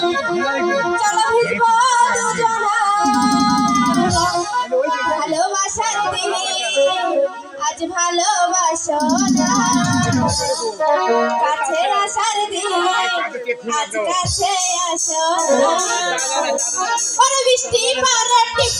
চলো ভিজবো আজ ভালোবাসো না কাছে আসার দিনে আজ কাছে আসো না বৃষ্টি পরে টিক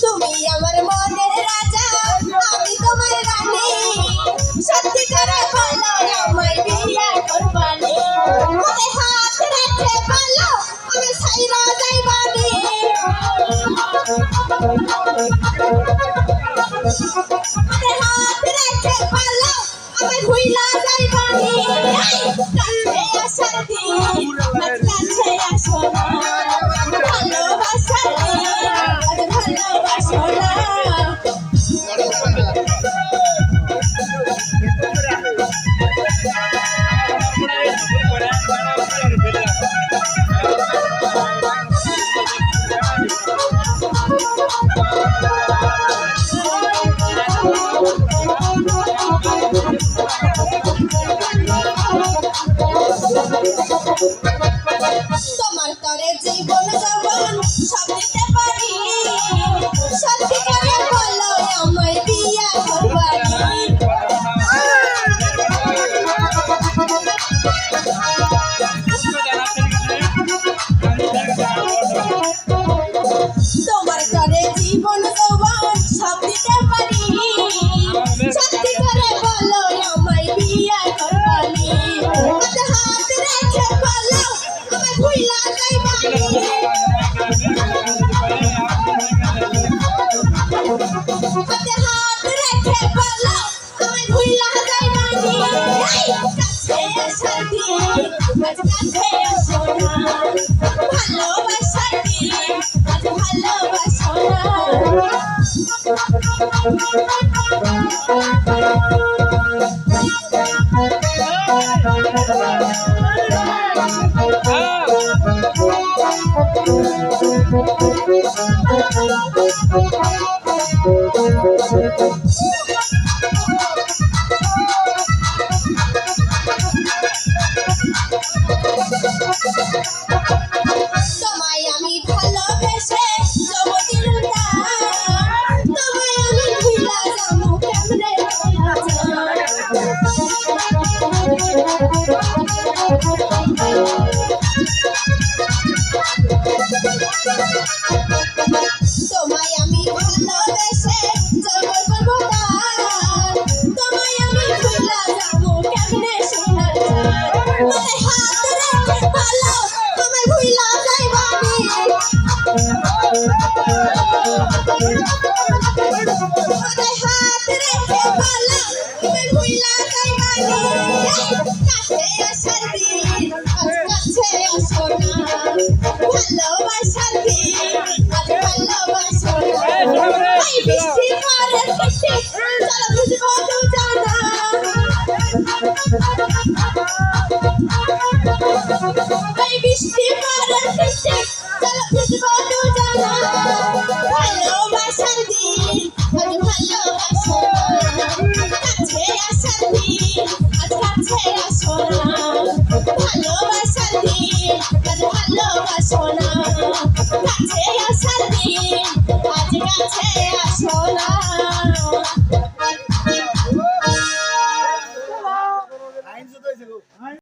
তুমি আমার মনের রাজা, আমি তোমার রানী। সত্যি করে বলো, আমায় বিয়া করবানি। মনে হাত রেখে বলো, আমি সাইরা যাইবানি। মনে হাত রেখে বলো আমি ভুইলা যাইবানি। তরে জীবন যখন সব দিতে পারি। সত্যি করে বলো আমায় বিয়া করবানি তোমার রেখে বলো আমায় ভুইলা যাইবানি এই কাছে আসার দিন আজ কাছে আসো না ভালোবাসার দিন আজ ভালোবাসো না Ah! তোমায় আমি ভালোবেসে জগর করব তার তোমায় আমি ভুলা যাব কেমনে সোনার চাঁদ মানে হাত রে ভালো তোমায় ভুলা যাইব আমি মানে হাত রে ভালো তোমায় ভুলা যাইব আমি Baby, stick on